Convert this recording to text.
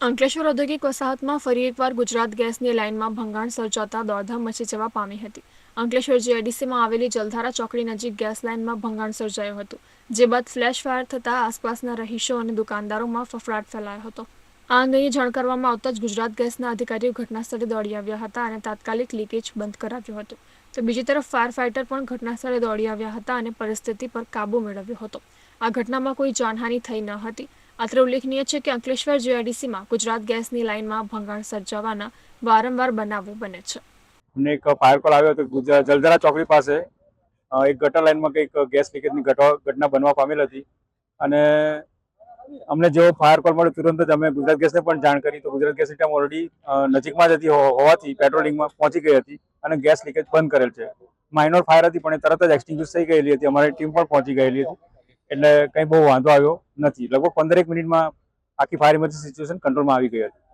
અંકલેશ્વર ઔદ્યોગિક વસાહતમાં ફરી એકવાર ગુજરાત ગેસની લાઇનમાં ભંગાણ સર્જાતા દોડધામ મચી જવા પામી હતી. અંકલેશ્વર જીઆઈડીસીમાં આવેલી જલધારા ચોકડી નજીક ગેસ લાઇનમાં ભંગાણ સર્જાયું હતું, જે બાદ ફ્લેશ ફાયર થતાં આસપાસના રહીશો અને દુકાનદારોમાં ફફડાટ ફેલાયો હતો. આ અંગેની જાણ કરવામાં આવતા જ ગુજરાત ગેસના અધિકારીઓ ઘટનાસ્થળે દોડી આવ્યા હતા અને તાત્કાલિક લીકેજ બંધ કરાવ્યું હતું. તો બીજી તરફ ફાયર ફાઇટર પણ ઘટનાસ્થળે દોડી આવ્યા હતા અને પરિસ્થિતિ પર કાબૂ મેળવ્યો હતો. આ ઘટનામાં કોઈ જાનહાનિ થઈ ન હતી. અત્રે ઉલ્લેખનીય છે કે અંકલેશ્વર જીઆઈડીસીમાં ગુજરાત ગેસની લાઇનમાં ભંગાણ સર્જાવાના વારંવાર બનાવો બને છે. અમને એક ફાયર કોલ આવ્યો હતો ગુજરાત જલધારા ચોકડી પાસે એક ગટર લાઇનમાં કંઈક ગેસ લીકેજની ઘટના બનવા પામેલ હતી. અને અમને જેવો ફાયર કોલ મળ્યો તુરંત જ અમે ગુજરાત ગેસને પણ જાણ કરી તો ગુજરાત ગેસની ટીમ ઓલરેડી નજીકમાં જ હતી હોવાથી પેટ્રોલિંગમાં પહોંચી ગઈ હતી અને ગેસ લીકેજ બંધ કરેલ છે. માઇનોર ફાયર હતી પણ એ તરત જ એક્સટિંગ્યુશ થઈ ગયેલી હતી. અમારી ટીમ પણ પહોંચી ગયેલી હતી. એટલે કંઈ બહુ વાંધો આવ્યો નથી. લગભગ પંદરેક મિનિટમાં આખી ફાયર ઇમરજન્સી સિચ્યુએશન કંટ્રોલમાં આવી ગઈ હતી.